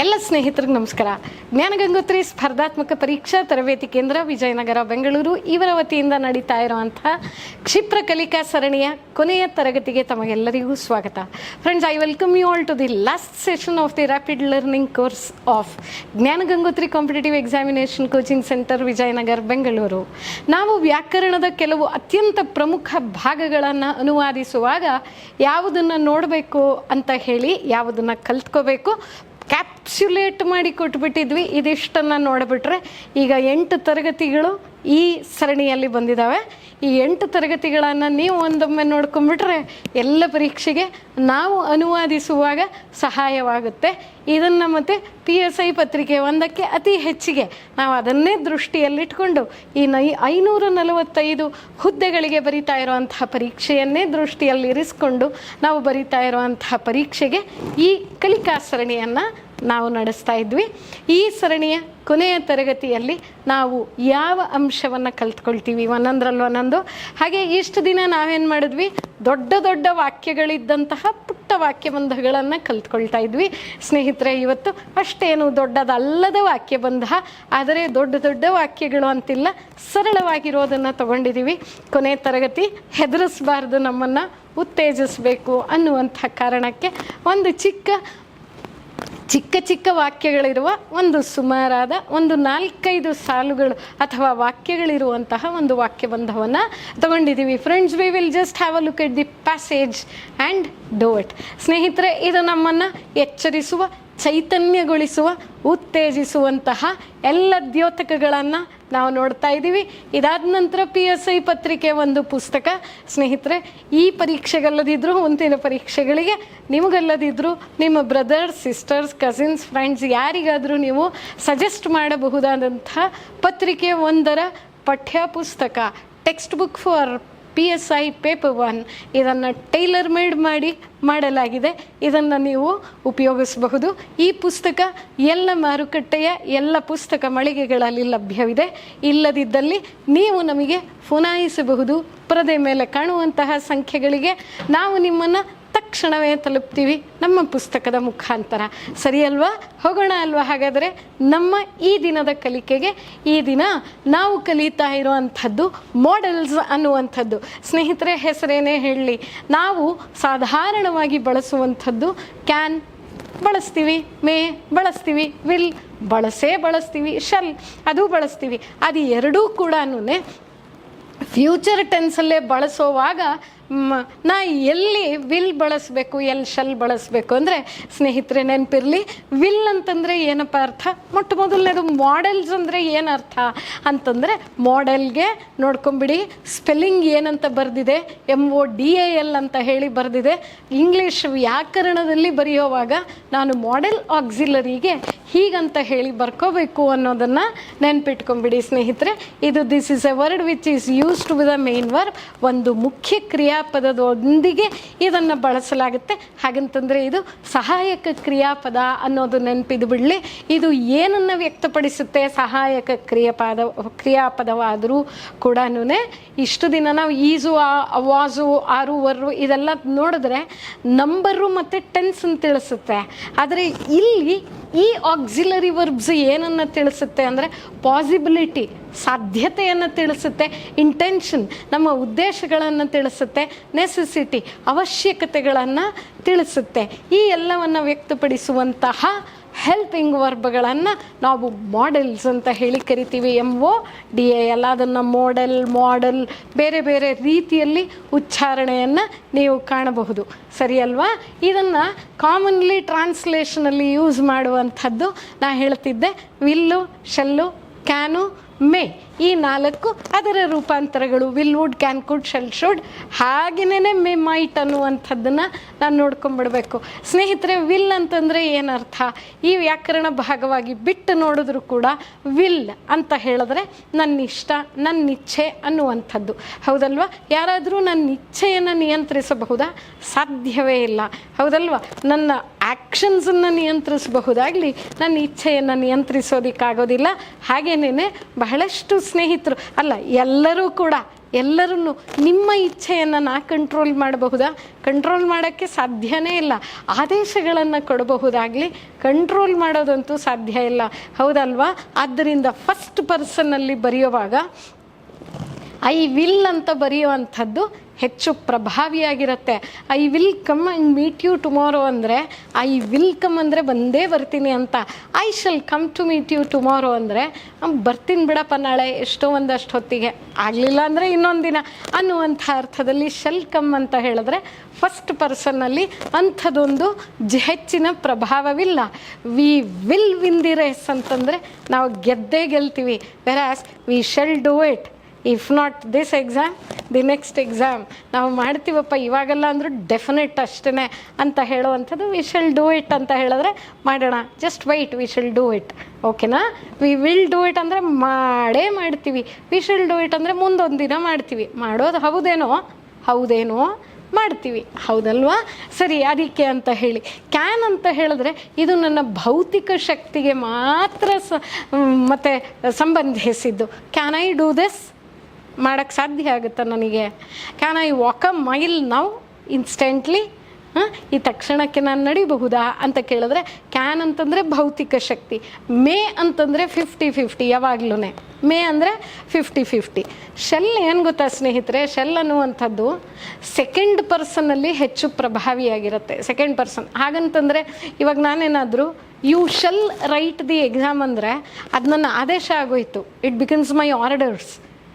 ಎಲ್ಲ ಸ್ನೇಹಿತರಿಗೆ ನಮಸ್ಕಾರ. ಜ್ಞಾನಗಂಗೋತ್ರಿ ಸ್ಪರ್ಧಾತ್ಮಕ ಪರೀಕ್ಷಾ ತರಬೇತಿ ಕೇಂದ್ರ ವಿಜಯನಗರ, ಬೆಂಗಳೂರು. ಇವರ ವತಿಯಿಂದ ನಡೀತಾ ಇರುವಂತಹ ಕ್ಷಿಪ್ರ ಕಲಿಕಾ ಸರಣಿಯ ಕೊನೆಯ ತರಗತಿಗೆ ತಮಗೆಲ್ಲರಿಗೂ ಸ್ವಾಗತ. Friends I welcome you all to the last session of the rapid learning course of Jnanagangothri competitive examination coaching centre Vijayanagar, Bengaluru. ನಾವು ವ್ಯಾಕರಣದ ಕೆಲವು ಅತ್ಯಂತ ಪ್ರಮುಖ ಭಾಗಗಳನ್ನು ಅನುವಾದಿಸುವಾಗ ಯಾವುದನ್ನು ನೋಡಬೇಕು ಅಂತ ಹೇಳಿ, ಯಾವುದನ್ನು ಕಲ್ತ್ಕೋಬೇಕು ಕ್ಯಾಪ್ಸುಲೇಟ್ ಮಾಡಿ ಕೊಟ್ಬಿಟ್ಟಿದ್ವಿ. ಇದಿಷ್ಟನ್ನು ನೋಡಿಬಿಟ್ರೆ ಈಗ ಎಂಟು ತರಗತಿಗಳು ಈ ಸರಣಿಯಲ್ಲಿ ಬಂದಿದ್ದಾವೆ. ಈ ಎಂಟು ತರಗತಿಗಳನ್ನು ನೀವು ಒಂದೊಮ್ಮೆ ನೋಡ್ಕೊಂಬಿಟ್ರೆ ಎಲ್ಲ ಪರೀಕ್ಷೆಗೆ ನಾವು ಅನುವಾದಿಸುವಾಗ ಸಹಾಯವಾಗುತ್ತೆ. ಇದನ್ನು ಮತ್ತು ಪಿ ಎಸ್ ಐ ಪತ್ರಿಕೆ ಒಂದಕ್ಕೆ ಅತಿ ಹೆಚ್ಚಿಗೆ ನಾವು ಅದನ್ನೇ ದೃಷ್ಟಿಯಲ್ಲಿಟ್ಕೊಂಡು ಈ ನೈ ಐನೂರ ನಲವತ್ತೈದು ಹುದ್ದೆಗಳಿಗೆ ಬರಿತಾ ಇರುವಂತಹ ಪರೀಕ್ಷೆಯನ್ನೇ ದೃಷ್ಟಿಯಲ್ಲಿರಿಸಿಕೊಂಡು ನಾವು ಬರಿತಾ ಇರುವಂತಹ ಪರೀಕ್ಷೆಗೆ ಈ ಕಲಿಕಾ ಸರಣಿಯನ್ನು ನಾವು ನಡೆಸ್ತಾ ಇದ್ವಿ. ಈ ಸರಣಿಯ ಕೊನೆಯ ತರಗತಿಯಲ್ಲಿ ನಾವು ಯಾವ ಅಂಶವನ್ನು ಕಲ್ತ್ಕೊಳ್ತೀವಿ ಒಂದೊಂದ್ರಲ್ಲಿ ಒಂದೊಂದು. ಹಾಗೆ ಇಷ್ಟು ದಿನ ನಾವೇನು ಮಾಡಿದ್ವಿ? ದೊಡ್ಡ ದೊಡ್ಡ ವಾಕ್ಯಗಳಿದ್ದಂತಹ ಪುಟ್ಟ ವಾಕ್ಯಬಂಧಗಳನ್ನು ಕಲ್ತ್ಕೊಳ್ತಾ ಇದ್ವಿ. ಸ್ನೇಹಿತರೆ, ಇವತ್ತು ಅಷ್ಟೇನು ದೊಡ್ಡದಲ್ಲದ ವಾಕ್ಯಬಂಧ, ಆದರೆ ದೊಡ್ಡ ದೊಡ್ಡ ವಾಕ್ಯಗಳು ಅಂತಿಲ್ಲ. ಸರಳವಾಗಿರೋದನ್ನು ತಗೊಂಡಿದ್ದೀವಿ ಕೊನೆ ತರಗತಿ ಹೆದರಿಸಬಾರ್ದು ನಮ್ಮನ್ನು, ಉತ್ತೇಜಿಸಬೇಕು ಅನ್ನುವಂಥ ಕಾರಣಕ್ಕೆ ಒಂದು ಚಿಕ್ಕ ಚಿಕ್ಕ ಚಿಕ್ಕ ವಾಕ್ಯಗಳಿರುವ ಒಂದು ಸುಮಾರಾದ ಒಂದು ನಾಲ್ಕೈದು ಸಾಲುಗಳು ಅಥವಾ ವಾಕ್ಯಗಳಿರುವಂತಹ ಒಂದು ವಾಕ್ಯಬಂಧವನ್ನು ತಗೊಂಡಿದ್ದೀವಿ. Friends we will just have a look at the passage and do it ಸ್ನೇಹಿತರೆ, ಇದು ನಮ್ಮನ್ನು ಎಚ್ಚರಿಸುವ, ಚೈತನ್ಯಗೊಳಿಸುವ, ಉತ್ತೇಜಿಸುವಂತಹ ಎಲ್ಲ ದ್ಯೋತಕಗಳನ್ನು ನಾವು ನೋಡ್ತಾ ಇದ್ದೀವಿ. ಇದಾದ ನಂತರ ಪಿ ಎಸ್ ಐ ಪತ್ರಿಕೆ ಒಂದು ಪುಸ್ತಕ. ಸ್ನೇಹಿತರೆ, ಈ ಪರೀಕ್ಷೆಗಲ್ಲದಿದ್ದರೂ ಮುಂದಿನ ಪರೀಕ್ಷೆಗಳಿಗೆ ನಿಮಗಲ್ಲದಿದ್ದರೂ ನಿಮ್ಮ ಬ್ರದರ್ಸ್ ಸಿಸ್ಟರ್ಸ್ ಕಸಿನ್ಸ್ ಫ್ರೆಂಡ್ಸ್ ಯಾರಿಗಾದರೂ ನೀವು ಸಜೆಸ್ಟ್ ಮಾಡಬಹುದಾದಂಥ ಪತ್ರಿಕೆ ಒಂದರ ಪಠ್ಯ ಪುಸ್ತಕ textbook for P S I paper one ಇದನ್ನು ಟೈಲರ್ ಮೇಡ್ ಮಾಡಿ ಮಾಡಲಾಗಿದೆ. ಇದನ್ನು ನೀವು ಉಪಯೋಗಿಸಬಹುದು. ಈ ಪುಸ್ತಕ ಎಲ್ಲ ಮಾರುಕಟ್ಟೆಯ ಎಲ್ಲ ಪುಸ್ತಕ ಮಳಿಗೆಗಳಲ್ಲಿ ಲಭ್ಯವಿದೆ. ಇಲ್ಲದಿದ್ದಲ್ಲಿ ನೀವು ನಮಗೆ ಫುನಾಯಿಸಬಹುದು. ಪರದೆ ಮೇಲೆ ಕಾಣುವಂತಹ ಸಂಖ್ಯೆಗಳಿಗೆ ನಾವು ನಿಮ್ಮನ್ನು ತಕ್ಷಣವೇ ತಲುಪ್ತೀವಿ ನಮ್ಮ ಪುಸ್ತಕದ ಮುಖಾಂತರ. ಸರಿ ಅಲ್ವಾ ಹೋಗೋಣ ಅಲ್ವಾ? ಹಾಗಾದರೆ ನಮ್ಮ ಈ ದಿನದ ಕಲಿಕೆಗೆ ಈ ದಿನ ನಾವು ಕಲಿತಾ ಇರುವಂಥದ್ದು ಮಾಡೆಲ್ಸ್ ಅನ್ನುವಂಥದ್ದು. ಸ್ನೇಹಿತರೆ, ಹೆಸರೇನೇ ಹೇಳಲಿ ನಾವು ಸಾಧಾರಣವಾಗಿ ಬಳಸುವಂಥದ್ದು ಕ್ಯಾನ್ ಬಳಸ್ತೀವಿ ಮೇ ಬಳಸ್ತೀವಿ ವಿಲ್ ಬಳಸೇ ಬಳಸ್ತೀವಿ ಶಲ್ ಅದು ಬಳಸ್ತೀವಿ. ಅದು ಎರಡೂ ಕೂಡ ಫ್ಯೂಚರ್ ಟೆನ್ಸಲ್ಲೇ ಬಳಸೋವಾಗ ನಾ ಎಲ್ಲಿ ವಿಲ್ ಬಳಸಬೇಕು, ಎಲ್ಲಿ ಶಲ್ ಬಳಸಬೇಕು ಅಂದರೆ, ಸ್ನೇಹಿತರೆ ನೆನಪಿರಲಿ, ವಿಲ್ ಅಂತಂದರೆ ಏನಪ್ಪ ಅರ್ಥ? ಮೊಟ್ಟ ಮೊದಲನೇದು ಮಾಡೆಲ್ಸ್ ಅಂದರೆ ಏನು ಅರ್ಥ? ಅಂತಂದರೆ ಮಾಡೆಲ್ಗೆ ನೋಡ್ಕೊಂಬಿಡಿ ಸ್ಪೆಲ್ಲಿಂಗ್ ಏನಂತ ಬರೆದಿದೆ M O D A L ಅಂತ ಹೇಳಿ ಬರೆದಿದೆ ಇಂಗ್ಲೀಷ್ ವ್ಯಾಕರಣದಲ್ಲಿ ಬರೆಯೋವಾಗ ನಾನು ಮಾಡೆಲ್ ಆಕ್ಸಿಲರಿಗೆ ಹೀಗಂತ ಹೇಳಿ ಬರ್ಕೋಬೇಕು ಅನ್ನೋದನ್ನು ನೆನ್ಪಿಟ್ಕೊಂಬಿಡಿ ಸ್ನೇಹಿತರೆ. ಇದು this is a word which is used with a main verb ಒಂದು ಮುಖ್ಯ ಕ್ರಿಯಾಪದದೊಂದಿಗೆ ಇದನ್ನು ಬಳಸಲಾಗುತ್ತೆ. ಹಾಗಂತಂದರೆ ಇದು ಸಹಾಯಕ ಕ್ರಿಯಾಪದ ಅನ್ನೋದು ನೆನಪಿದು ಬಿಡಲಿ. ಇದು ಏನನ್ನು ವ್ಯಕ್ತಪಡಿಸುತ್ತೆ? ಸಹಾಯಕ ಕ್ರಿಯಾಪದ, ಕ್ರಿಯಾಪದವಾದರೂ ಕೂಡ ಇಷ್ಟು ದಿನ ನಾವು ಈಜು ವಾಸು ಆರು, ವರ್ರು ಇದೆಲ್ಲ ನೋಡಿದ್ರೆ ನಂಬರು ಮತ್ತು ಟೆನ್ಸ್ ಅಂತ ತಿಳಿಸುತ್ತೆ. ಆದರೆ ಇಲ್ಲಿ ಈ ಆಕ್ಸಿಲರಿ ವರ್ಬ್ಸ್ ಏನನ್ನು ತಿಳಿಸುತ್ತೆ ಅಂದರೆ ಪಾಸಿಬಿಲಿಟಿ ಸಾಧ್ಯತೆಯನ್ನು ತಿಳಿಸುತ್ತೆ ಇಂಟೆನ್ಷನ್ ನಮ್ಮ ಉದ್ದೇಶಗಳನ್ನು ತಿಳಿಸುತ್ತೆ ನೆಸೆಸಿಟಿ ಅವಶ್ಯಕತೆಗಳನ್ನು ತಿಳಿಸುತ್ತೆ. ಈ ಎಲ್ಲವನ್ನು ವ್ಯಕ್ತಪಡಿಸುವಂತಹ ಹೆಲ್ಪಿಂಗ್ ವರ್ಬ್ಗಳನ್ನು ನಾವು ಮಾಡೆಲ್ಸ್ ಅಂತ ಹೇಳಿ ಕರಿತೀವಿ M O D A L ಅದನ್ನು ಮಾಡೆಲ್ ಮಾಡೆಲ್ ಬೇರೆ ಬೇರೆ ರೀತಿಯಲ್ಲಿ ಉಚ್ಚಾರಣೆಯನ್ನು ನೀವು ಕಾಣಬಹುದು. ಸರಿ ಅಲ್ವಾ? ಇದನ್ನು ಕಾಮನ್ಲಿ ಟ್ರಾನ್ಸ್ಲೇಷನಲ್ಲಿ ಯೂಸ್ ಮಾಡುವಂಥದ್ದು ನಾ ಹೇಳ್ತಿದ್ದೆ, ವಿಲ್ಲು, ಶೆಲ್ಲು, ಕ್ಯಾನು ಮೇ ಈ ನಾಲ್ಕು ಅದರ ರೂಪಾಂತರಗಳು will would, can could shall should ಹಾಗೆಯೇ ಮೇ, ಮೈಟ್ ಅನ್ನುವಂಥದ್ದನ್ನು ನಾನು ನೋಡ್ಕೊಂಬಿಡಬೇಕು. ಸ್ನೇಹಿತರೆ, ವಿಲ್ ಅಂತಂದರೆ ಏನರ್ಥ? ಈ ವ್ಯಾಕರಣ ಭಾಗವಾಗಿ ಬಿಟ್ಟು ನೋಡಿದ್ರು ಕೂಡ ವಿಲ್ ಅಂತ ಹೇಳಿದ್ರೆ ನನ್ನ ಇಷ್ಟ ನನ್ನ ಇಚ್ಛೆ ಅನ್ನುವಂಥದ್ದು. ಹೌದಲ್ವಾ? ಯಾರಾದರೂ ನನ್ನ ಇಚ್ಛೆಯನ್ನು ನಿಯಂತ್ರಿಸಬಹುದಾ? ಸಾಧ್ಯವೇ ಇಲ್ಲ. ಹೌದಲ್ವಾ? ನನ್ನ ಆ್ಯಕ್ಷನ್ಸನ್ನು ನಿಯಂತ್ರಿಸಬಹುದಾಗಲಿ ನನ್ನ ಇಚ್ಛೆಯನ್ನು ನಿಯಂತ್ರಿಸೋದಕ್ಕಾಗೋದಿಲ್ಲ. ಹಾಗೇನೇ ಬಹಳಷ್ಟು ಸ್ನೇಹಿತರು, ಅಲ್ಲ, ಎಲ್ಲರೂ ಕೂಡ ಎಲ್ಲರೂ ನಿಮ್ಮ ಇಚ್ಛೆಯನ್ನು ನಾ ಕಂಟ್ರೋಲ್ ಮಾಡಬಹುದಾ? ಕಂಟ್ರೋಲ್ ಮಾಡೋಕ್ಕೆ ಸಾಧ್ಯನೇ ಇಲ್ಲ. ಆದೇಶಗಳನ್ನು ಕೊಡಬಹುದಾಗಲಿ ಕಂಟ್ರೋಲ್ ಮಾಡೋದಂತೂ ಸಾಧ್ಯ ಇಲ್ಲ. ಹೌದಲ್ವಾ? ಆದ್ದರಿಂದ ಫಸ್ಟ್ ಪರ್ಸನ್ನಲ್ಲಿ ಬರೆಯುವಾಗ ಐ ವಿಲ್ ಅಂತ ಬರೆಯುವಂಥದ್ದು ಹೆಚ್ಚು ಪ್ರಭಾವಿಯಾಗಿರುತ್ತೆ. I will come and meet you tomorrow ಅಂದರೆ ಐ ವಿಲ್ ಕಮ್ ಅಂದರೆ ಬಂದೇ ಬರ್ತೀನಿ ಅಂತ. I shall come to meet you tomorrow ಅಂದರೆ ಬರ್ತೀನಿ ಬಿಡಪ್ಪ ನಾಳೆ, ಎಷ್ಟೋ ಒಂದಷ್ಟು ಹೊತ್ತಿಗೆ. ಆಗಲಿಲ್ಲ ಅಂದರೆ ಇನ್ನೊಂದು ದಿನ. ಅನ್ನುವಂಥ ಅರ್ಥದಲ್ಲಿ ಶಲ್ ಕಮ್ ಅಂತ ಹೇಳಿದ್ರೆ ಫಸ್ಟ್ ಪರ್ಸನ್ನಲ್ಲಿ ಅಂಥದ್ದೊಂದು ಹೆಚ್ಚಿನ ಪ್ರಭಾವವಿಲ್ಲ. We will win the race ಅಂತಂದರೆ, ನಾವು ಗೆದ್ದೇ ಗೆಲ್ತೀವಿ. Whereas we shall do it if not this exam the next exam ನಾವು ಮಾಡ್ತೀವಪ್ಪ, ಇವಾಗೆಲ್ಲ ಅಂದರೂ ಡೆಫಿನೆಟ್ ಅಷ್ಟೇ ಅಂತ ಹೇಳುವಂಥದ್ದು. ವಿ ಶಿಲ್ ಡೂ ಇಟ್ ಅಂತ ಹೇಳಿದ್ರೆ ಮಾಡೋಣ. Just wait we shall do it ಓಕೆನಾ ವಿ ವಿಲ್ ಡೂ ಇಟ್ ಅಂದರೆ ಮಾಡೇ ಮಾಡ್ತೀವಿ. ವಿ ಶಿಲ್ ಡೂ ಇಟ್ ಅಂದರೆ ಮುಂದೊಂದು ದಿನ ಮಾಡ್ತೀವಿ. ಮಾಡೋದು ಹೌದೇನೋ? ಹೌದೇನೋ? ಮಾಡ್ತೀವಿ. ಹೌದಲ್ವಾ? ಸರಿ, ಅದಕ್ಕೆ ಅಂತ ಹೇಳಿ. ಕ್ಯಾನ್ ಅಂತ ಹೇಳಿದ್ರೆ ಇದು ನನ್ನ ಭೌತಿಕ ಶಕ್ತಿಗೆ ಮಾತ್ರ ಸ ಮತ್ತು ಸಂಬಂಧಿಸಿದ್ದು. ಕ್ಯಾನ್ ಐ ಡೂ ದಿಸ್ ಮಾಡೋಕ್ಕೆ ಸಾಧ್ಯ ಆಗುತ್ತೆ ನನಗೆ? Can I walk a mile ನಾವು ಇನ್ಸ್ಟೆಂಟ್ಲಿ ಈ ತಕ್ಷಣಕ್ಕೆ ನಾನು ನಡಿಬಹುದಾ ಅಂತ ಕೇಳಿದ್ರೆ ಕ್ಯಾನ್ ಅಂತಂದರೆ ಭೌತಿಕ ಶಕ್ತಿ. ಮೇ ಅಂತಂದರೆ ಫಿಫ್ಟಿ ಫಿಫ್ಟಿ ಯಾವಾಗ್ಲೂ ಮೇ ಅಂದರೆ ಫಿಫ್ಟಿ ಫಿಫ್ಟಿ ಶೆಲ್ ಏನು ಗೊತ್ತಾ ಸ್ನೇಹಿತರೆ? ಶೆಲ್ ಅನ್ನುವಂಥದ್ದು ಸೆಕೆಂಡ್ ಪರ್ಸನಲ್ಲಿ ಹೆಚ್ಚು ಪ್ರಭಾವಿಯಾಗಿರುತ್ತೆ. ಸೆಕೆಂಡ್ ಪರ್ಸನ್ ಹಾಗಂತಂದರೆ, ಇವಾಗ ನಾನೇನಾದರೂ you shall write the exam ಅಂದರೆ, ಅದು ನನ್ನ ಆದೇಶ ಆಗೋಯಿತು. It becomes my orders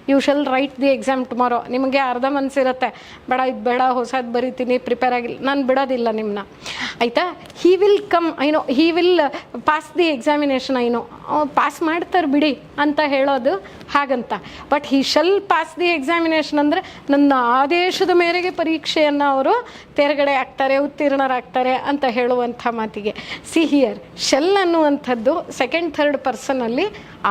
you shall write the exam tomorrow ನಿಮಗೆ ಅರ್ಧ ಮನಸ್ಸಿರುತ್ತೆ ಬೇಡ, ಇದು ಬೇಡ, ಹೊಸದು ಬರಿತೀನಿ ಪ್ರಿಪೇರ್ ಆಗಿಲ್ಲ ನಾನು ಬಿಡೋದಿಲ್ಲ ನಿಮ್ಮನ್ನ ಆಯಿತಾ? He will come I know he will pass the examination I know pass ಮಾಡ್ತಾರೆ ಬಿಡಿ ಅಂತ ಹೇಳೋದು ಹಾಗಂತ. But he shall pass the examination ಅಂದರೆ ನನ್ನ ಆದೇಶದ ಮೇರೆಗೆ ಪರೀಕ್ಷೆಯನ್ನು ಅವರು ತೆರಗಡೆ ಆಗ್ತಾರೆ ಉತ್ತೀರ್ಣರಾಗ್ತಾರೆ ಅಂತ ಹೇಳುವಂಥ ಮಾತಿಗೆ. ಸಿ ಹಿಯರ್ ಶೆಲ್ ಅನ್ನುವಂಥದ್ದು ಸೆಕೆಂಡ್ ಥರ್ಡ್ ಪರ್ಸನಲ್ಲಿ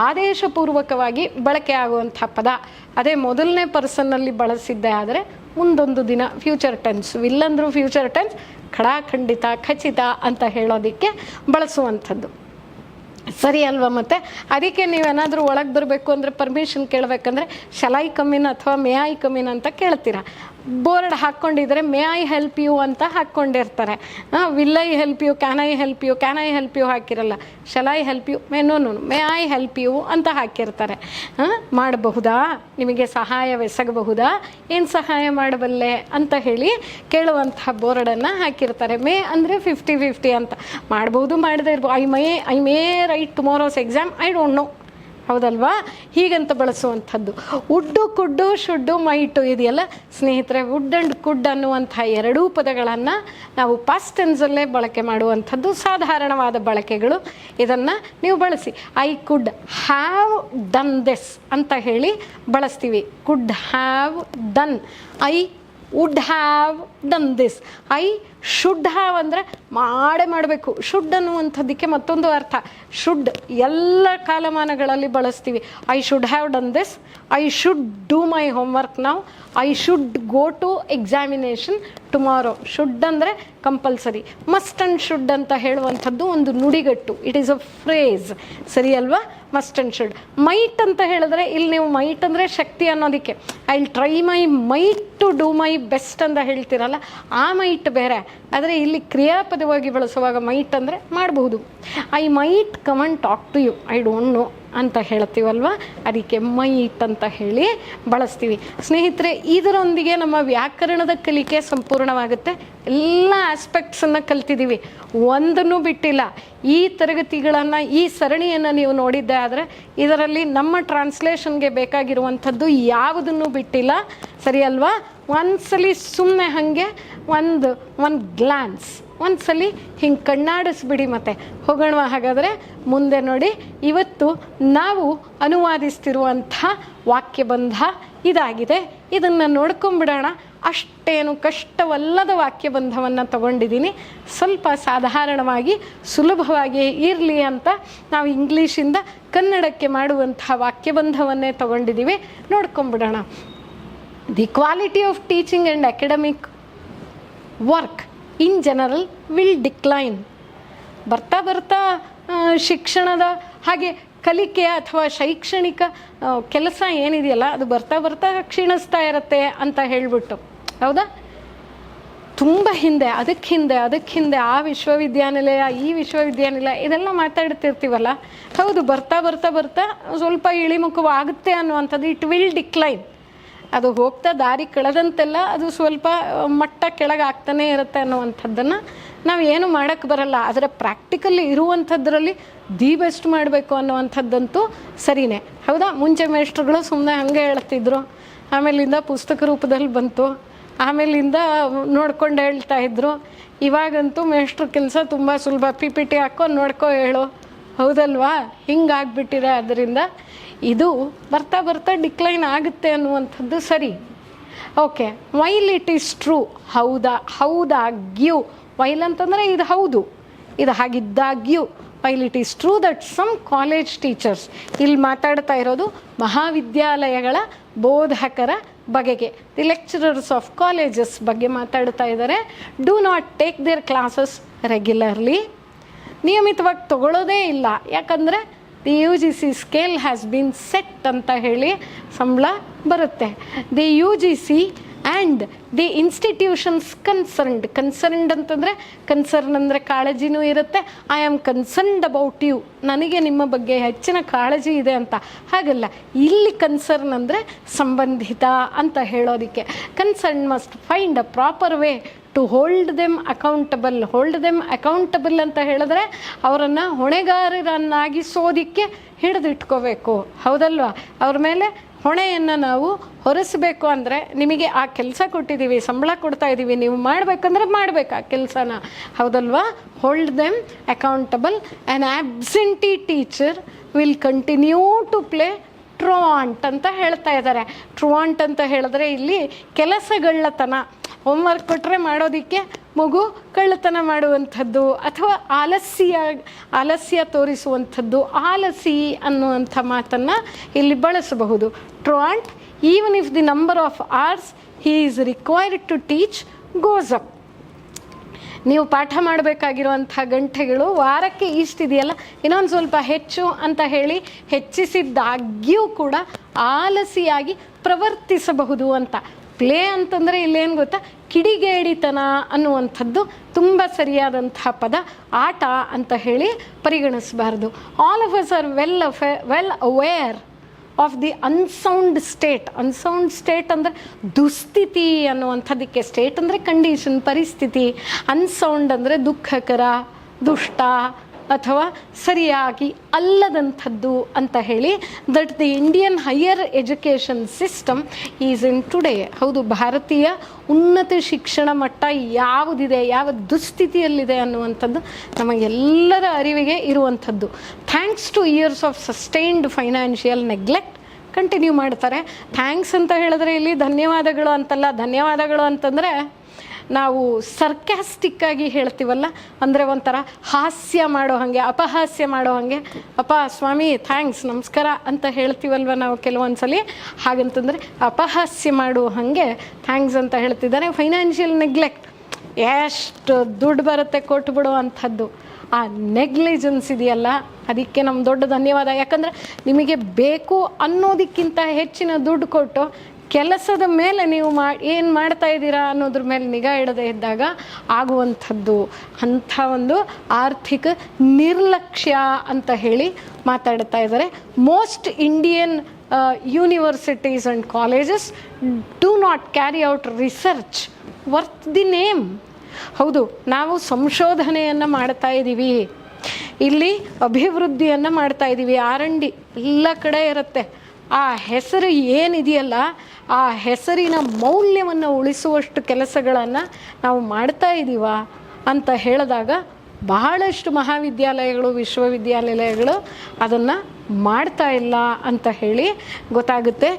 ಆದೇಶಪೂರ್ವಕವಾಗಿ ಬಳಕೆ ಆಗುವಂಥ ಪದ. ಅದೇ ಮೊದಲನೇ ಪರ್ಸನ್ನಲ್ಲಿ ಬಳಸಿದ್ದೆ ಆದರೆ ಮುಂದೊಂದು ದಿನ ಫ್ಯೂಚರ್ ಟೆನ್ಸ್ ಇಲ್ಲಂದ್ರೂ ಫ್ಯೂಚರ್ ಟೆನ್ಸ್ ಖಡಾಖಂಡಿತ, ಖಚಿತ ಅಂತ ಹೇಳೋದಕ್ಕೆ ಬಳಸುವಂಥದ್ದು. ಸರಿ ಅಲ್ವಾ ಮತ್ತೆ? ಅದಕ್ಕೆ ನೀವೇನಾದರೂ ಒಳಗೆ ಬರಬೇಕು ಅಂದರೆ ಪರ್ಮಿಷನ್ ಕೇಳಬೇಕಂದ್ರೆ, ಶಲೈ ಕಮ್ಮಿನ ಅಥವಾ ಮೇ ಐ ಕಮ್ಮಿನ ಅಂತ ಕೇಳ್ತೀರಾ? ಬೋರ್ಡ್ ಹಾಕ್ಕೊಂಡಿದ್ರೆ ಮೇ ಐ ಹೆಲ್ಪ್ ಯು ಅಂತ ಹಾಕ್ಕೊಂಡಿರ್ತಾರೆ will I help you can I help you can I help you ಹಾಕಿರಲ್ಲ. Shall I help you may no no may I help you ಅಂತ ಹಾಕಿರ್ತಾರೆ. ಮಾಡಬಹುದಾ? ನಿಮಗೆ ಸಹಾಯವೆಸಗಬಹುದಾ ಏನು ಸಹಾಯ ಮಾಡಬಲ್ಲೆ? ಅಂತ ಹೇಳಿ ಕೇಳುವಂತಹ ಬೋರ್ಡನ್ನು ಹಾಕಿರ್ತಾರೆ. ಮೇ ಅಂದರೆ ಫಿಫ್ಟಿ ಫಿಫ್ಟಿ ಅಂತ. ಮಾಡ್ಬೋದು, ಮಾಡದೇ ಇರ್ಬೋದು I may I may write tomorrow's exam I don't know ಹೌದಲ್ವಾ? ಹೀಗಂತ ಬಳಸುವಂಥದ್ದು. ಉಡ್ಡು ಕುಡ್ಡು ಶುಡ್ಡು ಮೈಟು ಇದೆಯಲ್ಲ? ಸ್ನೇಹಿತರೆ ವುಡ್ ಆ್ಯಂಡ್ ಕುಡ್ ಅನ್ನುವಂಥ ಎರಡೂ ಪದಗಳನ್ನು ನಾವು ಪಾಸ್ಟ್ ಟೆನ್ಸಲ್ಲೇ ಬಳಕೆ ಮಾಡುವಂಥದ್ದು ಸಾಧಾರಣವಾದ ಬಳಕೆಗಳು. ಇದನ್ನು ನೀವು ಬಳಸಿ. I could have done this ಅಂತ ಹೇಳಿ ಬಳಸ್ತೀವಿ. Could have done I would have done this I should have ಅಂದರೆ ಮಾಡೇ ಮಾಡಬೇಕು. ಶುಡ್ ಅನ್ನುವಂಥದ್ದಕ್ಕೆ ಮತ್ತೊಂದು ಅರ್ಥ. ಶುಡ್ ಎಲ್ಲ ಕಾಲಮಾನಗಳಲ್ಲಿ ಬಳಸ್ತೀವಿ. I should have done this I should do my homework ನಾವು I should go to examination tomorrow should ಅಂದರೆ ಕಂಪಲ್ಸರಿ ಮಸ್ಟ್ ಆ್ಯಂಡ್ ಶುಡ್ ಅಂತ ಹೇಳುವಂಥದ್ದು ಒಂದು ನುಡಿಗಟ್ಟು. ಇಟ್ ಈಸ್ ಅ ಫ್ರೇಸ್ ಸರಿ ಅಲ್ವಾ ಮಸ್ಟ್ ಆ್ಯಂಡ್ ಶುಡ್ ಮೈಟ್ ಅಂತ ಹೇಳಿದ್ರೆ ಇಲ್ಲಿ ನೀವು ಮೈಟ್ ಅಂದರೆ ಶಕ್ತಿ ಅನ್ನೋದಕ್ಕೆ. I try my might to do my best ಅಂತ ಹೇಳ್ತೀರಲ್ಲ. ಆ ಮೈಟ್ ಬೇರೆ. ಆದರೆ ಇಲ್ಲಿ ಕ್ರಿಯಾಪದವಾಗಿ ಬಳಸುವಾಗ ಮೈಟ್ ಅಂದರೆ ಮಾಡಬಹುದು. I might come and talk to you I don't know ಅಂತ ಹೇಳ್ತೀವಲ್ವ? ಅದಕ್ಕೆ ಮೈಟ್ ಅಂತ ಹೇಳಿ ಬಳಸ್ತೀವಿ. ಸ್ನೇಹಿತರೆ, ಇದರೊಂದಿಗೆ ನಮ್ಮ ವ್ಯಾಕರಣದ ಕಲಿಕೆ ಸಂಪೂರ್ಣವಾಗುತ್ತೆ. ಎಲ್ಲ ಆಸ್ಪೆಕ್ಟ್ಸನ್ನು ಕಲ್ತಿದ್ದೀವಿ ಒಂದನ್ನು ಬಿಟ್ಟಿಲ್ಲ. ಈ ತರಗತಿಗಳನ್ನು, ಈ ಸರಣಿಯನ್ನು ನೀವು ನೋಡಿದ್ದೆ ಆದರೆ ಇದರಲ್ಲಿ ನಮ್ಮ ಟ್ರಾನ್ಸ್ಲೇಷನ್ಗೆ ಬೇಕಾಗಿರುವಂಥದ್ದು ಯಾವುದನ್ನು ಬಿಟ್ಟಿಲ್ಲ. ಸರಿ ಅಲ್ವಾ ಒಂದ್ಸಲಿ ಸುಮ್ಮನೆ ಹಾಗೆ, ಒಂದು ಒಂದು ಗ್ಲಾನ್ಸ್ ಸಲ ಹಿಂಗೆ ಕಣ್ಣಾಡಿಸ್ಬಿಡಿ ಮತ್ತೆ. ಹೋಗೋಣ ಹಾಗಾದರೆ? ಮುಂದೆ ನೋಡಿ, ಇವತ್ತು ನಾವು ಅನುವಾದಿಸ್ತಿರುವಂಥ ವಾಕ್ಯಬಂಧ ಇದಾಗಿದೆ. ಇದನ್ನು ನೋಡ್ಕೊಂಬಿಡೋಣ. ಅಷ್ಟೇನು ಕಷ್ಟವಲ್ಲದ ವಾಕ್ಯಬಂಧವನ್ನು ತಗೊಂಡಿದ್ದೀನಿ ಸ್ವಲ್ಪ ಸಾಧಾರಣವಾಗಿ ಸುಲಭವಾಗಿ ಇರಲಿ ಅಂತ ನಾವು ಇಂಗ್ಲೀಷಿಂದ ಕನ್ನಡಕ್ಕೆ ಮಾಡುವಂತಹ ವಾಕ್ಯಬಂಧವನ್ನೇ ತಗೊಂಡಿದ್ದೀವಿ ನೋಡ್ಕೊಂಬಿಡೋಣ. The quality of teaching and academic work in general will decline ಬರ್ತಾ ಬರ್ತಾ ಶಿಕ್ಷಣದ ಹಾಗೆ ಕಲಿಕೆ ಅಥವಾ ಶೈಕ್ಷಣಿಕ ಕೆಲಸ ಏನಿದೆಯಲ್ಲ, ಅದು ಬರ್ತಾ ಬರ್ತಾ ಕ್ಷೀಣಿಸ್ತಾ ಇರುತ್ತೆ ಅಂತ ಹೇಳಿಬಿಟ್ಟು. ಹೌದಾ? ತುಂಬ ಹಿಂದೆ, ಅದಕ್ಕೆ ಹಿಂದೆ ಅದಕ್ಕೆ ಹಿಂದೆ, ಆ ವಿಶ್ವವಿದ್ಯಾನಿಲಯ, ಈ ವಿಶ್ವವಿದ್ಯಾನಿಲಯ, ಇದೆಲ್ಲ ಮಾತಾಡ್ತಿರ್ತೀವಲ್ಲ? ಹೌದು, ಬರ್ತಾ ಬರ್ತಾ ಬರ್ತಾ ಸ್ವಲ್ಪ ಇಳಿಮುಖವಾಗುತ್ತೆ ಅನ್ನುವಂಥದ್ದು ಇಟ್ ವಿಲ್ ಡಿಕ್ಲೈನ್ ಅದು ಹೋಗ್ತಾ ದಾರಿ ಕಳೆದಂತೆಲ್ಲ ಅದು ಸ್ವಲ್ಪ ಮಟ್ಟ ಕೆಳಗೆ ಆಗ್ತಾನೆ ಇರುತ್ತೆ ಅನ್ನುವಂಥದ್ದನ್ನು ನಾವು ಏನು ಮಾಡೋಕ್ಕೆ ಬರಲ್ಲ. ಆದರೆ ಪ್ರಾಕ್ಟಿಕಲಿ ಇರುವಂಥದ್ರಲ್ಲಿ ದಿ ಬೆಸ್ಟ್ ಮಾಡಬೇಕು ಅನ್ನುವಂಥದ್ದಂತೂ ಸರಿನೇ. ಹೌದಾ? ಮುಂಚೆ ಮೇಷ್ಟ್ರುಗಳು ಸುಮ್ಮನೆ ಹಂಗೆ ಹೇಳ್ತಿದ್ರು. ಆಮೇಲಿಂದ ಪುಸ್ತಕ ರೂಪದಲ್ಲಿ ಬಂತು. ಆಮೇಲಿಂದ ನೋಡ್ಕೊಂಡು ಹೇಳ್ತಾ ಇದ್ರು. ಇವಾಗಂತೂ ಮೇಷ್ಟ್ರ ಕೆಲಸ ತುಂಬ ಸುಲಭ. ಪಿ ಪಿ ಟಿ ಹಾಕೋ ನೋಡ್ಕೋ ಹೇಳು. ಹೌದಲ್ವಾ? ಹಿಂಗಾಗ್ಬಿಟ್ಟಿದೆ. ಅದರಿಂದ ಇದು ಬರ್ತಾ ಬರ್ತಾ ಡಿಕ್ಲೈನ್ ಆಗುತ್ತೆ ಅನ್ನುವಂಥದ್ದು ಸರಿ. Okay while it is true ಹೌದಾ, ಹೌದಾಗ್ಯೂ ವೈಲ್ ಅಂತಂದರೆ ಇದು ಹೌದು, ಇದು ಹಾಗಿದ್ದಾಗ್ಯೂ while it is true that some college teachers ಇಲ್ಲಿ ಮಾತಾಡ್ತಾ ಇರೋದು ಮಹಾವಿದ್ಯಾಲಯಗಳ ಬೋಧಕರ ಬಗೆಗೆ ದಿ ಲೆಕ್ಚರರ್ಸ್ ಆಫ್ ಕಾಲೇಜಸ್ ಬಗ್ಗೆ ಮಾತಾಡ್ತಾ ಇದ್ದಾರೆ. Do not take their classes regularly ನಿಯಮಿತವಾಗಿ ತಗೊಳ್ಳೋದೇ ಇಲ್ಲ, ಯಾಕಂದರೆ the U G C scale has been set ಅಂತ ಹೇಳಿ ಸಂಬಳ ಬರುತ್ತೆ. The U G C and the institutions concerned concerned ಅಂತಂದರೆ ಕನ್ಸರ್ನ್ ಅಂದರೆ ಕಾಳಜಿನೂ ಇರುತ್ತೆ. I am concerned about you ನನಗೆ ನಿಮ್ಮ ಬಗ್ಗೆ ಹೆಚ್ಚಿನ ಕಾಳಜಿ ಇದೆ ಅಂತ. ಹಾಗಲ್ಲ, ಇಲ್ಲಿ ಕನ್ಸರ್ನ್ ಅಂದರೆ ಸಂಬಂಧಿತ ಅಂತ ಹೇಳೋದಕ್ಕೆ. Concern must find a proper way to hold them accountable hold them accountable ಅಂತ ಹೇಳಿದ್ರೆ ಅವರನ್ನು ಹೊಣೆಗಾರರನ್ನಾಗಿಸೋದಕ್ಕೆ ಹಿಡಿದಿಟ್ಕೋಬೇಕು. ಹೌದಲ್ವಾ? ಅವ್ರ ಮೇಲೆ ಹೊಣೆಯನ್ನು ನಾವು ಹೊರಿಸಬೇಕು ಅಂದರೆ ನಿಮಗೆ ಆ ಕೆಲಸ ಕೊಟ್ಟಿದ್ದೀವಿ ಸಂಬಳ ಕೊಡ್ತಾ ಇದ್ದೀವಿ ನೀವು ಮಾಡಬೇಕಂದ್ರೆ ಮಾಡಬೇಕು ಆ ಕೆಲಸನ. ಹೌದಲ್ವಾ? Hold them accountable an absentee teacher will continue to play truant ಅಂತ ಹೇಳ್ತಾ ಇದ್ದಾರೆ. ಟ್ರೋಂಟ್ ಅಂತ ಹೇಳಿದ್ರೆ ಇಲ್ಲಿ ಕೆಲಸಗಳ್ಳತನ. ಹೋಮ್ವರ್ಕ್ ಕೊಟ್ಟರೆ ಮಾಡೋದಕ್ಕೆ ಮಗು ಕಳ್ಳತನ ಮಾಡುವಂಥದ್ದು ಅಥವಾ ಆಲಸ್ಯ ಆಲಸ್ಯ ತೋರಿಸುವಂಥದ್ದು, ಆಲಸಿ ಅನ್ನುವಂಥ ಮಾತನ್ನು ಇಲ್ಲಿ ಬಳಸಬಹುದು. Truant even if the number of hours he is required to teach goes up ನೀವು ಪಾಠ ಮಾಡಬೇಕಾಗಿರುವಂಥ ಗಂಟೆಗಳು ವಾರಕ್ಕೆ ಇಷ್ಟಿದೆಯಲ್ಲ ಇನ್ನೊಂದು ಸ್ವಲ್ಪ ಹೆಚ್ಚು ಅಂತ ಹೇಳಿ ಹೆಚ್ಚಿಸಿದ್ದಾಗ್ಯೂ ಕೂಡ ಆಲಸಿಯಾಗಿ ಪ್ರವರ್ತಿಸಬಹುದು ಅಂತ. ಪ್ಲೇ ಅಂತಂದರೆ ಇಲ್ಲೇನು ಗೊತ್ತಾ? ಕಿಡಿಗೇಡಿತನ ಅನ್ನುವಂಥದ್ದು ತುಂಬ ಸರಿಯಾದಂಥ ಪದ. ಆಟ ಅಂತ ಹೇಳಿ ಪರಿಗಣಿಸಬಾರ್ದು. All of us are well ಅಫೆ well aware of the unsound state unsound state ಅಂದರೆ ದುಸ್ಥಿತಿ ಅನ್ನುವಂಥದ್ದಕ್ಕೆ ಸ್ಟೇಟ್ ಅಂದರೆ ಕಂಡೀಷನ್ ಪರಿಸ್ಥಿತಿ. ಅನ್ಸೌಂಡ್ ಅಂದರೆ ದುಃಖಕರ, ದುಷ್ಟ ಅಥವಾ ಸರಿಯಾಗಿ ಅಲ್ಲದಂಥದ್ದು ಅಂತ ಹೇಳಿ that the Indian higher education system is in today. ಹೌದು, ಭಾರತೀಯ ಉನ್ನತ ಶಿಕ್ಷಣ ಮಟ್ಟ ಯಾವುದಿದೆ, ಯಾವ ದುಸ್ಥಿತಿಯಲ್ಲಿದೆ ಅನ್ನುವಂಥದ್ದು ನಮಗೆಲ್ಲರ ಅರಿವಿಗೆ ಇರುವಂಥದ್ದು. Thanks to years of sustained financial neglect continue ಮಾಡ್ತಾರೆ. ಥ್ಯಾಂಕ್ಸ್ ಅಂತ ಹೇಳಿದ್ರೆ ಇಲ್ಲಿ ಧನ್ಯವಾದಗಳು ಅಂತಲ್ಲ, ಧನ್ಯವಾದಗಳು ಅಂತಂದರೆ ನಾವು ಸರ್ಕ್ಯಾಸ್ಟಿಕ್ ಆಗಿ ಹೇಳ್ತೀವಲ್ಲ? ಅಂದರೆ ಒಂಥರ ಹಾಸ್ಯ ಮಾಡೋ ಹಾಗೆ, ಅಪಹಾಸ್ಯ ಮಾಡೋ ಹಾಗೆ. ಅಪ್ಪ, ಸ್ವಾಮಿ ಥ್ಯಾಂಕ್ಸ್ ನಮಸ್ಕಾರ ಅಂತ ಹೇಳ್ತೀವಲ್ವ ನಾವು ಕೆಲವೊಂದ್ಸಲಿ? ಹಾಗಂತಂದರೆ ಅಪಹಾಸ್ಯ ಮಾಡುವ ಹಾಗೆ ಥ್ಯಾಂಕ್ಸ್ ಅಂತ ಹೇಳ್ತಿದ್ದಾರೆ. ಫೈನಾನ್ಷಿಯಲ್ ನೆಗ್ಲೆಕ್ಟ್ ಎಷ್ಟು ದುಡ್ಡು ಬರುತ್ತೆ ಕೊಟ್ಟು ಬಿಡೋ ಅಂಥದ್ದು. ಆ ನೆಗ್ಲಿಜೆನ್ಸ್ ಇದೆಯಲ್ಲ? ಅದಕ್ಕೆ ನಮ್ಮ ದೊಡ್ಡ ಧನ್ಯವಾದ. ಯಾಕಂದರೆ ನಿಮಗೆ ಬೇಕು ಅನ್ನೋದಕ್ಕಿಂತ ಹೆಚ್ಚಿನ ದುಡ್ಡು ಕೊಟ್ಟು ಕೆಲಸದ ಮೇಲೆ ನೀವು ಮಾ, ಏನು ಮಾಡ್ತಾ ಇದ್ದೀರಾ ಅನ್ನೋದ್ರ ಮೇಲೆ ನಿಗಾ ಇಡದೇ ಇದ್ದಾಗ ಆಗುವಂಥದ್ದು ಅಂಥ ಒಂದು ಆರ್ಥಿಕ ನಿರ್ಲಕ್ಷ್ಯ ಅಂತ ಹೇಳಿ ಮಾತಾಡ್ತಾ ಇದ್ದಾರೆ. Most Indian universities and colleges do not carry out research worth the name ಹೌದು, ನಾವು ಸಂಶೋಧನೆಯನ್ನು ಮಾಡ್ತಾ ಇದ್ದೀವಿ. ಇಲ್ಲಿ ಅಭಿವೃದ್ಧಿಯನ್ನು ಮಾಡ್ತಾ ಇದ್ದೀವಿ. ಆರ್ ಎನ್ ಎಲ್ಲ ಕಡೆ ಇರುತ್ತೆ. ಆ ಹೆಸರು ಏನಿದೆಯಲ್ಲ, ಆ ಹೆಸರಿನ ಮೌಲ್ಯವನ್ನು ಉಳಿಸುವಷ್ಟು ಕೆಲಸಗಳನ್ನು ನಾವು ಮಾಡ್ತಾ ಇದ್ದೀವ ಅಂತ ಹೇಳಿದಾಗ ಬಹಳಷ್ಟು ಮಹಾವಿದ್ಯಾಲಯಗಳು ವಿಶ್ವವಿದ್ಯಾನಿಲಯಗಳು ಅದನ್ನು ಮಾಡ್ತಾ ಇಲ್ಲ ಅಂತ ಹೇಳಿ ಗೊತ್ತಾಗುತ್ತೆ.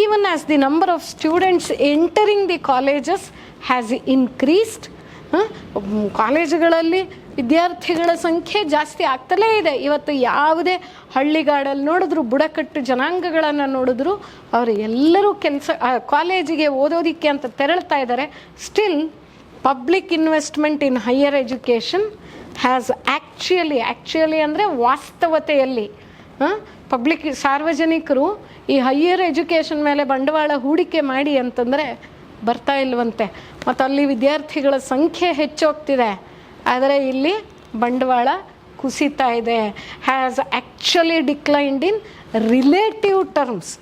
Even as the number of students entering the colleges has increased ಕಾಲೇಜುಗಳಲ್ಲಿ ವಿದ್ಯಾರ್ಥಿಗಳ ಸಂಖ್ಯೆ ಜಾಸ್ತಿ ಆಗ್ತಲೇ ಇದೆ. ಇವತ್ತು ಯಾವುದೇ ಹಳ್ಳಿಗಾಡಲ್ಲಿ ನೋಡಿದ್ರು, ಬುಡಕಟ್ಟು ಜನಾಂಗಗಳನ್ನು ನೋಡಿದ್ರು, ಅವರು ಎಲ್ಲರೂ ಕೆಲಸ ಕಾಲೇಜಿಗೆ ಓದೋದಕ್ಕೆ ಅಂತ ತೆರಳ್ತಾ ಇದ್ದಾರೆ still public investment in higher education has actually actually ಅಂದರೆ ವಾಸ್ತವತೆಯಲ್ಲಿ ಪಬ್ಲಿಕ್ ಸಾರ್ವಜನಿಕರು ಈ ಹೈಯರ್ ಎಜುಕೇಷನ್ ಮೇಲೆ ಬಂಡವಾಳ ಹೂಡಿಕೆ ಮಾಡಿ ಅಂತಂದರೆ ಬರ್ತಾ ಇಲ್ವಂತೆ. ಮತ್ತು ಅಲ್ಲಿ ವಿದ್ಯಾರ್ಥಿಗಳ ಸಂಖ್ಯೆ ಹೆಚ್ಚೋಗ್ತಿದೆ. ಆದರೆ ಇಲ್ಲಿ ಬಂಡವಾಳ ಕುಸಿತಾ ಇದೆ. Has actually declined in relative terms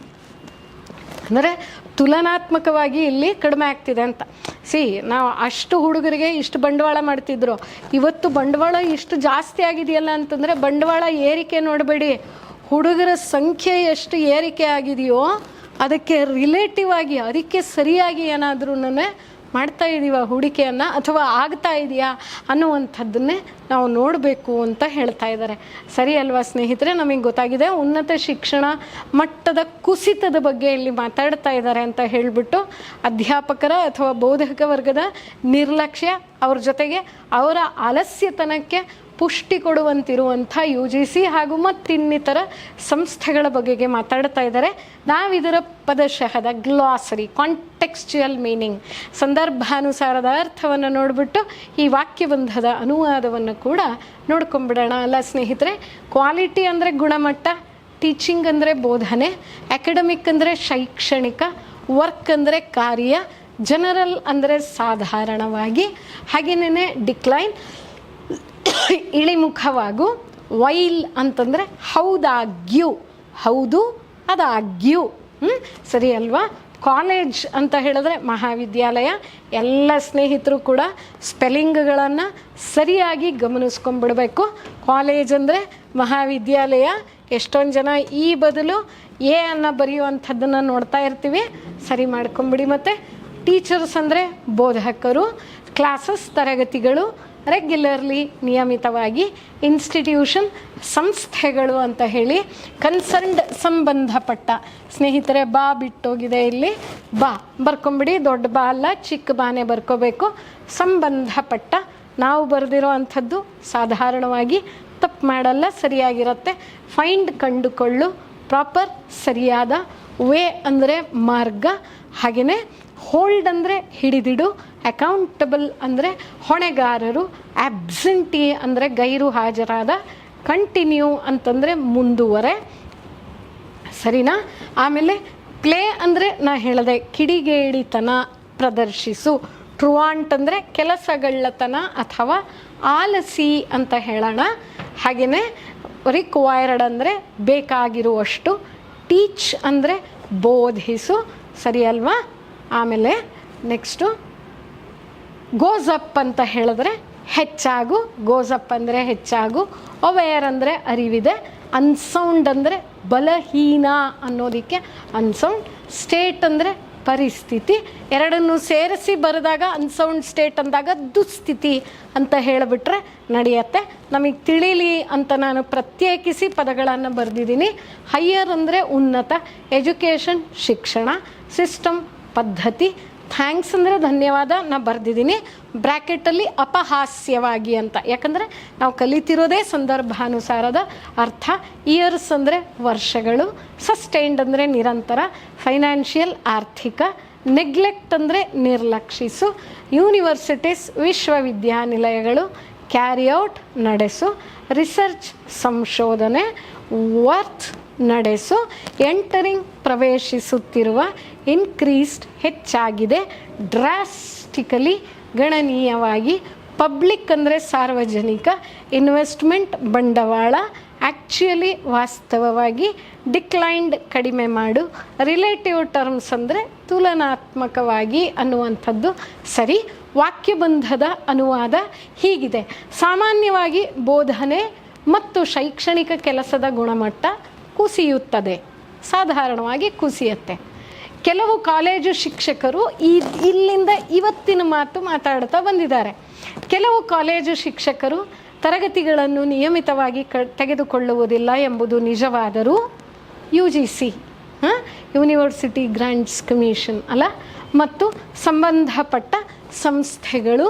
ಅಂದರೆ ತುಲನಾತ್ಮಕವಾಗಿ ಇಲ್ಲಿ ಕಡಿಮೆ ಆಗ್ತಿದೆ ಅಂತ. ಸಿ ನಾವು ಅಷ್ಟು ಹುಡುಗರಿಗೆ ಇಷ್ಟು ಬಂಡವಾಳ ಮಾಡ್ತಿದ್ರು. ಇವತ್ತು ಬಂಡವಾಳ ಇಷ್ಟು ಜಾಸ್ತಿ ಆಗಿದೆಯಲ್ಲ ಅಂತಂದರೆ ಬಂಡವಾಳ ಏರಿಕೆ ನೋಡಬೇಡಿ. ಹುಡುಗರ ಸಂಖ್ಯೆ ಎಷ್ಟು ಏರಿಕೆ ಆಗಿದೆಯೋ ಅದಕ್ಕೆ ರಿಲೇಟಿವ್ ಆಗಿ, ಅದಕ್ಕೆ ಸರಿಯಾಗಿ ಏನಾದ್ರೂ ಮಾಡ್ತಾ ಇದ್ದೀವ ಹೂಡಿಕೆಯನ್ನು ಅಥವಾ ಆಗ್ತಾ ಇದೆಯಾ ಅನ್ನುವಂಥದ್ದನ್ನೇ ನಾವು ನೋಡಬೇಕು ಅಂತ ಹೇಳ್ತಾ ಇದ್ದಾರೆ. ಸರಿ ಅಲ್ವಾ ಸ್ನೇಹಿತರೆ, ನಮಗೆ ಗೊತ್ತಾಗಿದೆ ಉನ್ನತ ಶಿಕ್ಷಣ ಮಟ್ಟದ ಕುಸಿತದ ಬಗ್ಗೆ ಇಲ್ಲಿ ಮಾತಾಡ್ತಾ ಇದ್ದಾರೆ ಅಂತ ಹೇಳಿಬಿಟ್ಟು ಅಧ್ಯಾಪಕರ ಅಥವಾ ಬೋಧಕ ವರ್ಗದ ನಿರ್ಲಕ್ಷ್ಯ ಅವ್ರ ಜೊತೆಗೆ ಅವರ ಆಲಸ್ಯತನಕ್ಕೆ ಪುಷ್ಟಿ ಕೊಡುವಂತಿರುವಂಥ ಯು ಜಿ ಸಿ ಹಾಗೂ ಮತ್ತಿನ್ನಿತರ ಸಂಸ್ಥೆಗಳ ಬಗೆಗೆ ಮಾತಾಡ್ತಾ ಇದ್ದಾರೆ. ನಾವಿದರ ಪದಶಃದ ಗ್ಲಾಸರಿ ಕಾಂಟೆಕ್ಸ್ಚುಯಲ್ ಮೀನಿಂಗ್ ಸಂದರ್ಭಾನುಸಾರದ ಅರ್ಥವನ್ನು ನೋಡಿಬಿಟ್ಟು ಈ ವಾಕ್ಯಬಂಧದ ಅನುವಾದವನ್ನು ಕೂಡ ನೋಡ್ಕೊಂಬಿಡೋಣ. ಅಲ್ಲ ಸ್ನೇಹಿತರೆ ಕ್ವಾಲಿಟಿ ಅಂದರೆ ಗುಣಮಟ್ಟ ಟೀಚಿಂಗ್ ಅಂದರೆ ಬೋಧನೆ ಅಕಾಡೆಮಿಕ್ ಅಂದರೆ ಶೈಕ್ಷಣಿಕ ವರ್ಕ್ ಅಂದರೆ ಕಾರ್ಯ ಜನರಲ್ ಅಂದರೆ ಸಾಧಾರಣವಾಗಿ ಹಾಗೆಯೇ ಡಿಕ್ಲೈನ್ ಇಳಿಮುಖವಾಗು, ವೈಲ್ ಅಂತಂದರೆ ಹೌದಾಗ್ಯೂ. ಹೌದು, ಅದಾಗ್ಯೂ. ಹ್ಞೂ ಸರಿ ಅಲ್ವಾ? ಕಾಲೇಜ್ ಅಂತ ಹೇಳಿದ್ರೆ ಮಹಾವಿದ್ಯಾಲಯ. ಎಲ್ಲ ಸ್ನೇಹಿತರು ಕೂಡ ಸ್ಪೆಲ್ಲಿಂಗ್ಗಳನ್ನು ಸರಿಯಾಗಿ ಗಮನಿಸ್ಕೊಂಬಿಡಬೇಕು ಕಾಲೇಜ್ ಅಂದರೆ ಮಹಾವಿದ್ಯಾಲಯ. ಎಷ್ಟೊಂದು ಜನ ಈ ಬದಲು ಎ ಅನ್ನ ಬರೆಯುವಂಥದ್ದನ್ನು ನೋಡ್ತಾ ಇರ್ತೀವಿ. ಸರಿ ಮಾಡ್ಕೊಂಬಿಡಿ ಮತ್ತು. ಟೀಚರ್ಸ್ ಅಂದರೆ ಬೋಧಕರು, ಕ್ಲಾಸಸ್ ತರಗತಿಗಳು ರೆಗ್ಯುಲರ್ಲಿ ನಿಯಮಿತವಾಗಿ ಇನ್ಸ್ಟಿಟ್ಯೂಷನ್ ಸಂಸ್ಥೆಗಳು ಅಂತ ಹೇಳಿ ಕನ್ಸರ್ನ್ಡ್ ಸಂಬಂಧಪಟ್ಟ ಸ್ನೇಹಿತರೆ, ಬಾ ಬಿಟ್ಟೋಗಿದೆ ಇಲ್ಲಿ. ಬಾ, ಬರ್ಕೊಂಬಿಡಿ, ದೊಡ್ಡ ಬಾ ಅಲ್ಲ, ಚಿಕ್ಕ ಬಾನೆ ಬರ್ಕೋಬೇಕು. ಸಂಬಂಧಪಟ್ಟ ನಾವು ಬರೆದಿರೋ ಅಂಥದ್ದು ಸಾಧಾರಣವಾಗಿ ತಪ್ಪು ಮಾಡಲ್ಲ, ಸರಿಯಾಗಿರುತ್ತೆ. ಫೈಂಡ್ ಕಂಡುಕೊಳ್ಳು ಪ್ರಾಪರ್ ಸರಿಯಾದ ವೇ ಅಂದರೆ ಮಾರ್ಗ. ಹಾಗೆಯೇ ಹೋಲ್ಡ್ ಅಂದರೆ ಹಿಡಿದಿಡು ಅಕೌಂಟಬಲ್ ಅಂದರೆ ಹೊಣೆಗಾರರು ಆಬ್ಸೆಂಟಿ ಅಂದರೆ ಗೈರು ಹಾಜರಾದ ಕಂಟಿನ್ಯೂ ಅಂತಂದರೆ ಮುಂದುವರೆ. ಸರಿನಾ? ಆಮೇಲೆ ಪ್ಲೇ ಅಂದರೆ ನಾ ಹೇಳಿದೆ ಕಿಡಿಗೇಡಿತನ ಪ್ರದರ್ಶಿಸು. ಟ್ರುವಾಂಟ್ ಅಂದರೆ ಕೆಲಸಗಳ್ಳತನ ಅಥವಾ ಆಲಸಿ ಅಂತ ಹೇಳೋಣ. ಹಾಗೆಯೇ ರಿಕ್ವೈರ್ಡ್ ಅಂದರೆ ಬೇಕಾಗಿರುವಷ್ಟು. ಟೀಚ್ ಅಂದರೆ ಬೋಧಿಸು. ಸರಿ ಅಲ್ವಾ ಆಮೇಲೆ ನೆಕ್ಸ್ಟು ಗೋಸ್ ಅಪ್ ಅಂತ ಹೇಳಿದ್ರೆ ಹೆಚ್ಚಾಗು ಗೋಸ್ ಅಪ್ ಅಂದರೆ ಹೆಚ್ಚಾಗು ಅವೇರ್ ಅಂದರೆ ಅರಿವಿದೆ, ಅನ್ಸೌಂಡ್ ಅಂದರೆ ಬಲಹೀನ ಅನ್ನೋದಕ್ಕೆ ಅನ್ಸೌಂಡ್, ಸ್ಟೇಟ್ ಅಂದರೆ ಪರಿಸ್ಥಿತಿ. ಎರಡನ್ನು ಸೇರಿಸಿ ಬರೆದಾಗ ಅನ್ಸೌಂಡ್, ಸ್ಟೇಟ್ ಅಂದಾಗ ದುಸ್ಥಿತಿ ಅಂತ ಹೇಳಿಬಿಟ್ರೆ ನಡೆಯುತ್ತೆ. ನಮಗೆ ತಿಳಿಲಿ ಅಂತ ನಾನು ಪ್ರತ್ಯೇಕಿಸಿ ಪದಗಳನ್ನು ಬರೆದಿದ್ದೀನಿ. ಹೈಯರ್ ಅಂದರೆ ಉನ್ನತ, ಎಜುಕೇಷನ್, ಶಿಕ್ಷಣ, ಸಿಸ್ಟಮ್, ಪದ್ಧತಿ ಥ್ಯಾಂಕ್ಸ್ ಅಂದರೆ ಧನ್ಯವಾದ ನಾನು ಬರೆದಿದ್ದೀನಿ ಬ್ರ್ಯಾಕೆಟಲ್ಲಿ ಅಪಹಾಸ್ಯವಾಗಿ ಅಂತ. ಯಾಕಂದರೆ ನಾವು ಕಲಿತಿರೋದೇ ಸಂದರ್ಭಾನುಸಾರದ ಅರ್ಥ. ಇಯರ್ಸ್ ಅಂದರೆ ವರ್ಷಗಳು. ಸಸ್ಟೈನ್ಡ್ ಅಂದರೆ ನಿರಂತರ. ಫೈನಾನ್ಷಿಯಲ್ ಆರ್ಥಿಕ. ನೆಗ್ಲೆಕ್ಟ್ ಅಂದರೆ ನಿರ್ಲಕ್ಷಿಸು. ಯೂನಿವರ್ಸಿಟೀಸ್ ವಿಶ್ವವಿದ್ಯಾನಿಲಯಗಳು. ಕ್ಯಾರಿಔಟ್ ನಡೆಸು. ರಿಸರ್ಚ್ ಸಂಶೋಧನೆ. ವರ್ತ್ ನಡೆಸು. ಎಂಟರಿಂಗ್ ಪ್ರವೇಶಿಸುತ್ತಿರುವ ಇನ್ಕ್ರೀಸ್ಡ್ ಹೆಚ್ಚಾಗಿದೆ. ಡ್ರಾಸ್ಟಿಕಲಿ ಗಣನೀಯವಾಗಿ ಪಬ್ಲಿಕ್ ಅಂದರೆ ಸಾರ್ವಜನಿಕ ಇನ್ವೆಸ್ಟ್ಮೆಂಟ್ ಬಂಡವಾಳ ಆ್ಯಕ್ಚುಯಲಿ ವಾಸ್ತವವಾಗಿ ಡಿಕ್ಲೈನ್ಡ್ ಕಡಿಮೆ ಮಾಡು. ರಿಲೇಟಿವ್ ಟರ್ಮ್ಸ್ ಅಂದರೆ ತುಲನಾತ್ಮಕವಾಗಿ ಅನ್ನುವಂಥದ್ದು ಸರಿ. ವಾಕ್ಯಬಂಧದ ಅನುವಾದ ಹೀಗಿದೆ. ಸಾಮಾನ್ಯವಾಗಿ ಬೋಧನೆ ಮತ್ತು ಶೈಕ್ಷಣಿಕ ಕೆಲಸದ ಗುಣಮಟ್ಟ ಕುಸಿಯುತ್ತದೆ. ಸಾಧಾರಣವಾಗಿ ಕುಸಿಯುತ್ತೆ. ಕೆಲವು ಕಾಲೇಜು ಶಿಕ್ಷಕರು ಈ ಇಲ್ಲಿಂದ ಇವತ್ತಿನ ಮಾತು ಮಾತಾಡ್ತಾ ಬಂದಿದ್ದಾರೆ. ಕೆಲವು ಕಾಲೇಜು ಶಿಕ್ಷಕರು ತರಗತಿಗಳನ್ನು ನಿಯಮಿತವಾಗಿ ಕ ತೆಗೆದುಕೊಳ್ಳುವುದಿಲ್ಲ ಎಂಬುದು ನಿಜವಾದರೂ U G C university grants commission ಅಲ್ಲ, ಮತ್ತು ಸಂಬಂಧಪಟ್ಟ ಸಂಸ್ಥೆಗಳು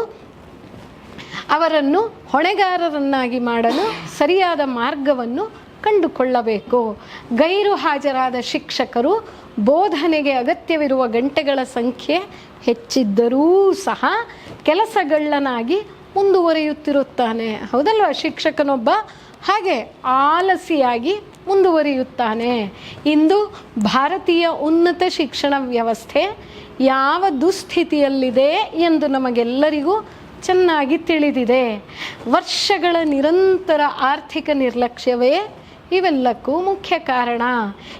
ಅವರನ್ನು ಹೊಣೆಗಾರರನ್ನಾಗಿ ಮಾಡಲು ಸರಿಯಾದ ಮಾರ್ಗವನ್ನು ಕಂಡುಕೊಳ್ಳಬೇಕು. ಗೈರು ಹಾಜರಾದ ಶಿಕ್ಷಕರು ಬೋಧನೆಗೆ ಅಗತ್ಯವಿರುವ ಗಂಟೆಗಳ ಸಂಖ್ಯೆ ಹೆಚ್ಚಿದ್ದರೂ ಸಹ ಕೆಲಸಗಳ್ಳನಾಗಿ ಮುಂದುವರಿಯುತ್ತಿರುತ್ತಾನೆ. ಹೌದಲ್ವ? ಶಿಕ್ಷಕನೊಬ್ಬ ಹಾಗೆ ಆಲಸಿಯಾಗಿ ಮುಂದುವರಿಯುತ್ತಾನೆ. ಇಂದು ಭಾರತೀಯ ಉನ್ನತ ಶಿಕ್ಷಣ ವ್ಯವಸ್ಥೆ ಯಾವ ದುಸ್ಥಿತಿಯಲ್ಲಿದೆ ಎಂದು ನಮಗೆಲ್ಲರಿಗೂ ಚೆನ್ನಾಗಿ ತಿಳಿದಿದೆ. ವರ್ಷಗಳ ನಿರಂತರ ಆರ್ಥಿಕ ನಿರ್ಲಕ್ಷ್ಯವೇ ಇವೆಲ್ಲಕ್ಕೂ ಮುಖ್ಯ ಕಾರಣ.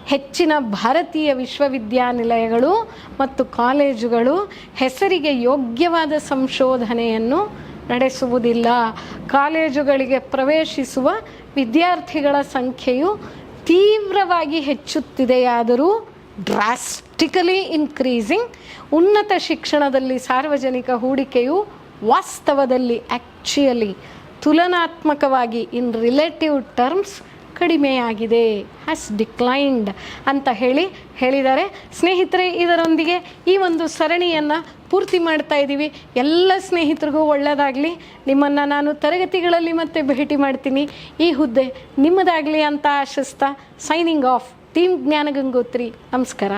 ಹೆಚ್ಚಿನ ಭಾರತೀಯ ವಿಶ್ವವಿದ್ಯಾನಿಲಯಗಳು ಮತ್ತು ಕಾಲೇಜುಗಳು ಹೆಸರಿಗೆ ಯೋಗ್ಯವಾದ ಸಂಶೋಧನೆಯನ್ನು ನಡೆಸುವುದಿಲ್ಲ. ಕಾಲೇಜುಗಳಿಗೆ ಪ್ರವೇಶಿಸುವ ವಿದ್ಯಾರ್ಥಿಗಳ ಸಂಖ್ಯೆಯು ತೀವ್ರವಾಗಿ ಹೆಚ್ಚುತ್ತಿದೆಯಾದರೂ ಡ್ರಾಸ್ಟಿಕಲಿ ಇನ್ಕ್ರೀಸಿಂಗ್, ಉನ್ನತ ಶಿಕ್ಷಣದಲ್ಲಿ ಸಾರ್ವಜನಿಕ ಹೂಡಿಕೆಯು ವಾಸ್ತವದಲ್ಲಿ ಆ್ಯಕ್ಚುಯಲಿ ತುಲನಾತ್ಮಕವಾಗಿ ಇನ್ ರಿಲೇಟಿವ್ ಟರ್ಮ್ಸ್ ಕಡಿಮೆಯಾಗಿದೆ ಹ್ಯಾಸ್ ಡಿಕ್ಲೈನ್ಡ್ ಅಂತ ಹೇಳಿ ಹೇಳಿದ್ದಾರೆ. ಸ್ನೇಹಿತರೆ, ಇದರೊಂದಿಗೆ ಈ ಒಂದು ಸರಣಿಯನ್ನು ಪೂರ್ತಿ ಮಾಡ್ತಾ ಇದ್ದೀವಿ. ಎಲ್ಲ ಸ್ನೇಹಿತರಿಗೂ ಒಳ್ಳೆಯದಾಗಲಿ ನಿಮ್ಮನ್ನು ನಾನು ತರಗತಿಗಳಲ್ಲಿ ಮತ್ತೆ ಭೇಟಿ ಮಾಡ್ತೀನಿ. ಈ ಹುದ್ದೆ ನಿಮ್ಮದಾಗಲಿ ಅಂತ ಆಶಿಸ್ತಾ ಸೈನಿಂಗ್ ಆಫ್ ಟೀಮ್ ಜ್ಞಾನಗಂಗೋತ್ರಿ ನಮಸ್ಕಾರ.